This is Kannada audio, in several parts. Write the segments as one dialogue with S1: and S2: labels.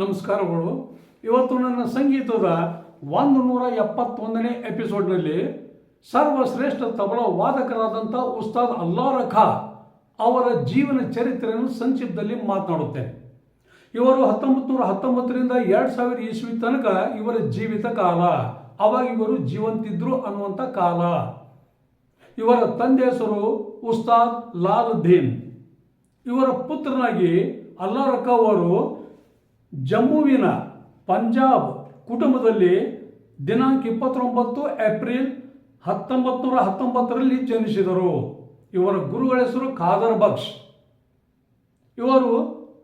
S1: ನಮಸ್ಕಾರಗಳು. ಇವತ್ತು ನನ್ನ ಸಂಗೀತದ ಒಂದು ನೂರ ಎಪ್ಪತ್ತೊಂದನೇ ಎಪಿಸೋಡ್ನಲ್ಲಿ ಸರ್ವಶ್ರೇಷ್ಠ ತಬಲಾ ವಾದಕರಾದಂಥ ಉಸ್ತಾದ್ ಅಲ್ಲಾರ ಖಾ ಅವರ ಜೀವನ ಚರಿತ್ರೆಯನ್ನು ಸಂಕ್ಷಿಪ್ತದಲ್ಲಿ ಮಾತನಾಡುತ್ತೇನೆ. ಇವರು ಹತ್ತೊಂಬತ್ತು ನೂರ ಹತ್ತೊಂಬತ್ತರಿಂದ ಎರಡು ಸಾವಿರ ಇಸ್ವಿ ತನಕ ಇವರ ಜೀವಿತ ಕಾಲ, ಅವಾಗ ಇವರು ಜೀವಂತಿದ್ರು ಅನ್ನುವಂಥ ಕಾಲ. ಇವರ ತಂದೆ ಹೆಸರು ಉಸ್ತಾದ್ ಲಾಲುದ್ದೀನ್. ಇವರ ಪುತ್ರನಾಗಿ ಅಲ್ಲಾರಕ್ಕ ಅವರು ಜಮ್ಮುವಿನ ಪಂಜಾಬ್ ಕುಟುಂಬದಲ್ಲಿ ದಿನಾಂಕ ಇಪ್ಪತ್ತೊಂಬತ್ತು ಏಪ್ರಿಲ್ ಹತ್ತೊಂಬತ್ತು ನೂರ ಹತ್ತೊಂಬತ್ತರಲ್ಲಿ ಜನಿಸಿದರು. ಇವರ ಗುರುಗಳ ಹೆಸರು ಖಾದರ್ ಬಕ್ಷ್. ಇವರು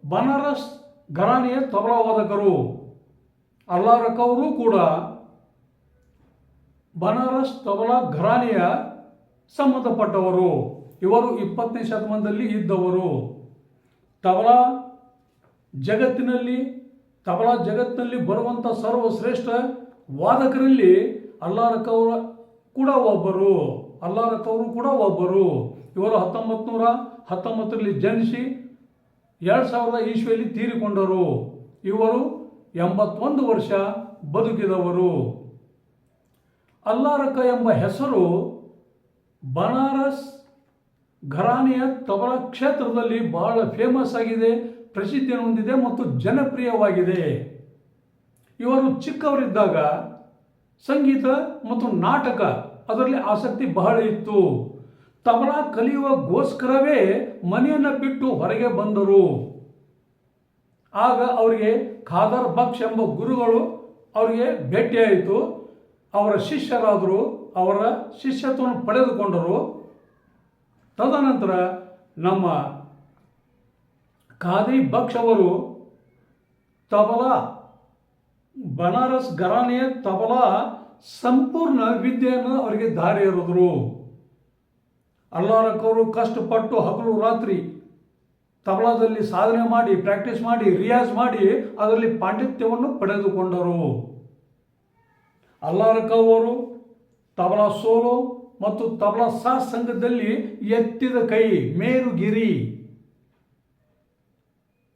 S1: ಬನಾರಸ್ ಘರಾನಿಯ ತಬಲಾ ವಾದಕರು ಅಲ್ಲಾರಕ್ ಕೂಡ ಬನಾರಸ್ ತಬಲಾ ಘರಾನಿಯ ಸಂಬಂಧಪಟ್ಟವರು. ಇವರು ಇಪ್ಪತ್ತನೇ ಶತಮಾನದಲ್ಲಿ ಇದ್ದವರು. ತಬಲಾ ಜಗತ್ತಿನಲ್ಲಿ ತಬಲಾ ಜಗತ್ತಿನಲ್ಲಿ ಬರುವಂಥ ಸರ್ವಶ್ರೇಷ್ಠ ವಾದಕರಲ್ಲಿ ಅಲ್ಲಾರಕ್ಕವರ ಕೂಡ ಒಬ್ಬರು. ಅಲ್ಲಾರಕ್ಕವರು ಕೂಡ ಒಬ್ಬರು. ಇವರು ಹತ್ತೊಂಬತ್ತು ನೂರ ಹತ್ತೊಂಬತ್ತರಲ್ಲಿ ಜನಿಸಿ ಎರಡು ಸಾವಿರದ ಈಶ್ವೆಯಲ್ಲಿ ತೀರಿಕೊಂಡರು. ಇವರು ಎಂಬತ್ತೊಂದು ವರ್ಷ ಬದುಕಿದವರು. ಅಲ್ಲಾರಕ ಎಂಬ ಹೆಸರು ಬನಾರಸ್ ಘರಾನೆಯ ತಬಲಾ ಕ್ಷೇತ್ರದಲ್ಲಿ ಬಹಳ ಫೇಮಸ್ ಆಗಿದೆ ಪ್ರಸಿದ್ಧಿಯನ್ನು ಹೊಂದಿದೆ ಮತ್ತು ಜನಪ್ರಿಯವಾಗಿದೆ. ಇವರು ಚಿಕ್ಕವರಿದ್ದಾಗ ಸಂಗೀತ ಮತ್ತು ನಾಟಕ ಅದರಲ್ಲಿ ಆಸಕ್ತಿ ಬಹಳ ಇತ್ತು. ತಬಲಾ ಕಲಿಯುವಗೋಸ್ಕರವೇ ಮನೆಯನ್ನು ಬಿಟ್ಟು ಹೊರಗೆ ಬಂದರು. ಆಗ ಅವರಿಗೆ ಖಾದರ್ ಬಕ್ಷ್ ಎಂಬ ಗುರುಗಳು ಅವರಿಗೆ ಭೇಟಿಯಾಯಿತು. ಅವರ ಶಿಷ್ಯರಾದರು ಅವರ ಶಿಷ್ಯತ್ವವನ್ನು ಪಡೆದುಕೊಂಡರು. ತದನಂತರ ನಮ್ಮ ಖಾದಿ ಬಕ್ಷ್ ಅವರು ತಬಲಾ, ಬನಾರಸ್ ಘರಾನೆಯ ತಬಲಾ ಸಂಪೂರ್ಣ ವಿದ್ಯೆಯನ್ನು ಅವರಿಗೆ ದಾರಿ ಇರಿದ್ರು ಅಲ್ಲಾರಕ್ಕವರು ಕಷ್ಟಪಟ್ಟು ಹಗಲು ರಾತ್ರಿ ತಬಲಾದಲ್ಲಿ ಸಾಧನೆ ಮಾಡಿ ಪ್ರಾಕ್ಟೀಸ್ ಮಾಡಿ ರಿಯಾಜ್ ಮಾಡಿ ಅದರಲ್ಲಿ ಪಾಂಡಿತ್ಯವನ್ನು ಪಡೆದುಕೊಂಡರು. ಅಲ್ಲಾರಕ್ಕವರು ತಬಲಾ ಸೋಲೋ ಮತ್ತು ತಬಲಾ ಸಾ ಸಂಘದಲ್ಲಿ ಎತ್ತಿದ ಕೈ ಮೇರುಗಿರಿ.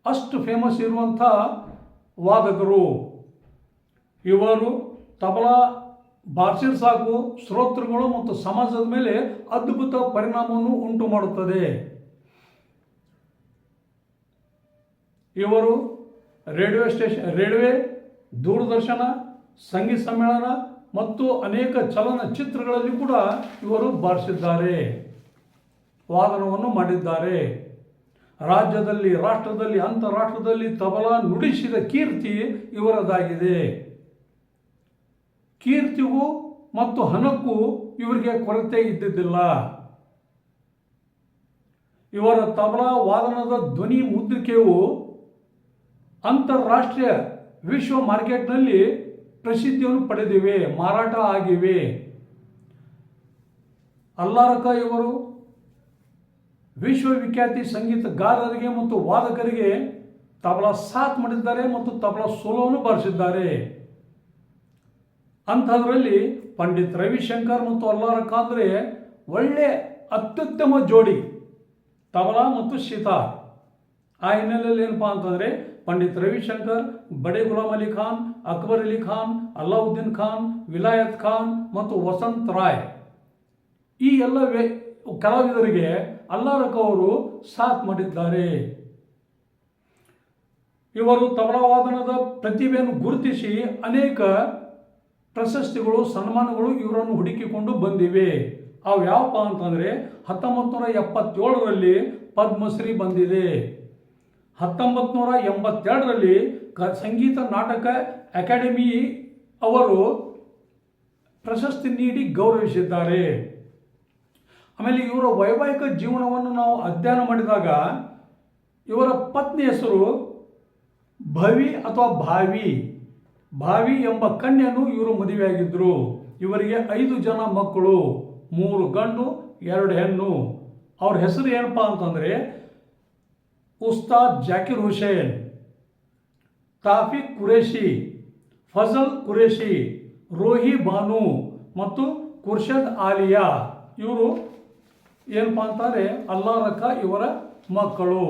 S1: ಅಷ್ಟು ಫೇಮಸ್ ಇರುವಂಥ ವಾದಕರು. ಇವರು ತಬಲಾ ಬಾರ್ಸಿರ್ ಸಾಕು, ಶ್ರೋತೃಗಳು ಮತ್ತು ಸಮಾಜದ ಮೇಲೆ ಅದ್ಭುತ ಪರಿಣಾಮವನ್ನು ಉಂಟು ಮಾಡುತ್ತದೆ. ಇವರು ರೇಡಿಯೋ ಸ್ಟೇಷನ್ ರೇಡಿಯೋ ದೂರದರ್ಶನ, ಸಂಗೀತ ಸಮ್ಮೇಳನ ಮತ್ತು ಅನೇಕ ಚಲನಚಿತ್ರಗಳಲ್ಲಿ ಕೂಡ ಇವರು ಬಾರಿಸಿದ್ದಾರೆ. ವಾದನವನ್ನು ಮಾಡಿದ್ದಾರೆ. ರಾಜ್ಯದಲ್ಲಿ, ರಾಷ್ಟ್ರದಲ್ಲಿ, ಅಂತಾರಾಷ್ಟ್ರದಲ್ಲಿ ತಬಲಾ ನುಡಿಸಿದ ಕೀರ್ತಿ ಇವರದಾಗಿದೆ. ಕೀರ್ತಿಗೂ ಮತ್ತು ಹಣಕ್ಕೂ ಇವರಿಗೆ ಕೊರತೆ ಇದ್ದಿದ್ದಿಲ್ಲ. ಇವರ ತಬಲಾ ವಾದನದ ಧ್ವನಿ ಮುದ್ರಿಕೆಯು ಅಂತಾರಾಷ್ಟ್ರೀಯ ವಿಶ್ವ ಮಾರ್ಕೆಟ್ನಲ್ಲಿ ಪ್ರಸಿದ್ಧಿಯನ್ನು ಪಡೆದಿವೆ, ಮಾರಾಟ ಆಗಿವೆ. ಅಲ್ಲಾರಕ ಇವರು ವಿಶ್ವವಿಖ್ಯಾತಿ ಸಂಗೀತಗಾರರಿಗೆ ಮತ್ತು ವಾದಕರಿಗೆ ತಬಲಾ ಸಾಥ್ ಮಾಡಿದ್ದಾರೆ ಮತ್ತು ತಬಲಾ ಸೋಲೋವನ್ನು ಬಾರಿಸಿದ್ದಾರೆ. ಅಂಥದ್ರಲ್ಲಿ ಪಂಡಿತ್ ರವಿಶಂಕರ್ ಮತ್ತು ಅಲ್ಲಾರಕ ಅಂದರೆ ಒಳ್ಳೆ ಅತ್ಯುತ್ತಮ ಜೋಡಿ, ತಬಲಾ ಮತ್ತು ಸಿತಾರ್ ಆ ಹಿನ್ನೆಲೆಯಲ್ಲಿ ಏನಪ್ಪಾ ಅಂತಂದರೆ ಪಂಡಿತ್ ರವಿಶಂಕರ್, ಬಡೆ ಗುಲಾಮ್ ಅಲಿ ಖಾನ್, ಅಕ್ಬರ್ ಅಲಿ ಖಾನ್, ಅಲ್ಲಾವುದ್ದೀನ್ ಖಾನ್, ವಿಲಾಯತ್ ಖಾನ್ ಮತ್ತು ವಸಂತ್ ರಾಯ್. ಈ ಎಲ್ಲ ವೇ ಕಲಾವಿದರಿಗೆ ಅಲ್ಲಾರಕ ಅವರು ಸಾಥ್ ಮಾಡಿದ್ದಾರೆ. ಇವರು ತಬಲಾವಾದನದ ಪ್ರತಿಭೆಯನ್ನು ಗುರುತಿಸಿ ಅನೇಕ ಪ್ರಶಸ್ತಿಗಳು, ಸನ್ಮಾನಗಳು ಇವರನ್ನು ಹುಡುಕಿಕೊಂಡು ಬಂದಿವೆ. ಅವು ಯಾವಪ್ಪ ಅಂತಂದರೆ ಹತ್ತೊಂಬತ್ತು ನೂರ ಎಪ್ಪತ್ತೇಳರಲ್ಲಿ ಪದ್ಮಶ್ರೀ ಬಂದಿದೆ. ಹತ್ತೊಂಬತ್ತು ನೂರ ಎಂಬತ್ತೆರಡರಲ್ಲಿ ಕ ಸಂಗೀತ ನಾಟಕ ಅಕಾಡೆಮಿ ಅವರು ಪ್ರಶಸ್ತಿ ನೀಡಿ ಗೌರವಿಸಿದ್ದಾರೆ. ಆಮೇಲೆ ಇವರ ವೈವಾಹಿಕ ಜೀವನವನ್ನು ನಾವು ಅಧ್ಯಯನ ಮಾಡಿದಾಗ ಇವರ ಪತ್ನಿ ಹೆಸರು ಭವಿ ಅಥವಾ ಭಾವಿ ಭಾವಿ ಎಂಬ ಕನ್ಯನ್ನು ಇವರು ಮದುವೆಯಾಗಿದ್ದರು ಇವರಿಗೆ ಐದು ಜನ ಮಕ್ಕಳು, ಮೂರು ಗಂಡು, ಎರಡು ಹೆಣ್ಣು. ಅವ್ರ ಹೆಸರು ಏನಪ್ಪ ಅಂತಂದರೆ ಉಸ್ತಾದ್ ಜಾಕಿರ್ ಹುಸೇನ್, ತಾಫಿಕ್ ಕುರೇಶಿ ಫಜಲ್ ಕುರೇಶಿ ರೋಹಿ ಬಾನು ಮತ್ತು ಕುರ್ಷದ್ ಆಲಿಯಾ. ಇವರು ಏನಪ್ಪ ಅಂತಾರೆ? ಅಲ್ಲಾರಕ ಇವರ ಮಕ್ಕಳು.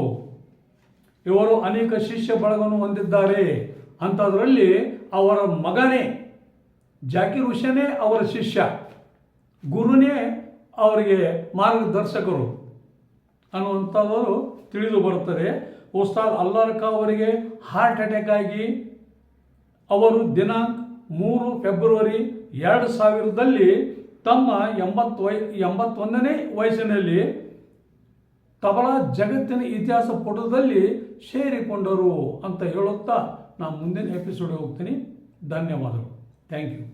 S1: ಇವರು ಅನೇಕ ಶಿಷ್ಯ ಬಳಗವನ್ನು ಹೊಂದಿದ್ದಾರೆ. ಅಂಥದ್ರಲ್ಲಿ ಅವರ ಮಗನೇ ಜಾಕಿರ್ ಹುಸೇನೇ ಅವರ ಶಿಷ್ಯ. ಗುರುನೇ ಅವರಿಗೆ ಮಾರ್ಗದರ್ಶಕರು. ಅನ್ನುವಂಥವರು ತಿಳಿದು ಬರುತ್ತದೆ. ಉಸ್ತಾದ್ ಅಲ್ಲಾರ್ಕ ಅವರಿಗೆ ಹಾರ್ಟ್ ಅಟ್ಯಾಕ್ ಆಗಿ ಅವರು ದಿನಾಂಕ ಮೂರು ಫೆಬ್ರವರಿ ಎರಡು ಸಾವಿರದಲ್ಲಿ ತಮ್ಮ ಎಂಬತ್ತು ವಯ ಎಂಬತ್ತೊಂದನೇ ವಯಸ್ಸಿನಲ್ಲಿ ತಬಲಾ ಜಗತ್ತಿನ ಇತಿಹಾಸ ಪುಟದಲ್ಲಿ ಸೇರಿಕೊಂಡರು ಅಂತ ಹೇಳುತ್ತಾ ನಾನು ಮುಂದಿನ ಎಪಿಸೋಡ್ ಹೋಗ್ತೀನಿ. ಧನ್ಯವಾದಗಳು. Thank you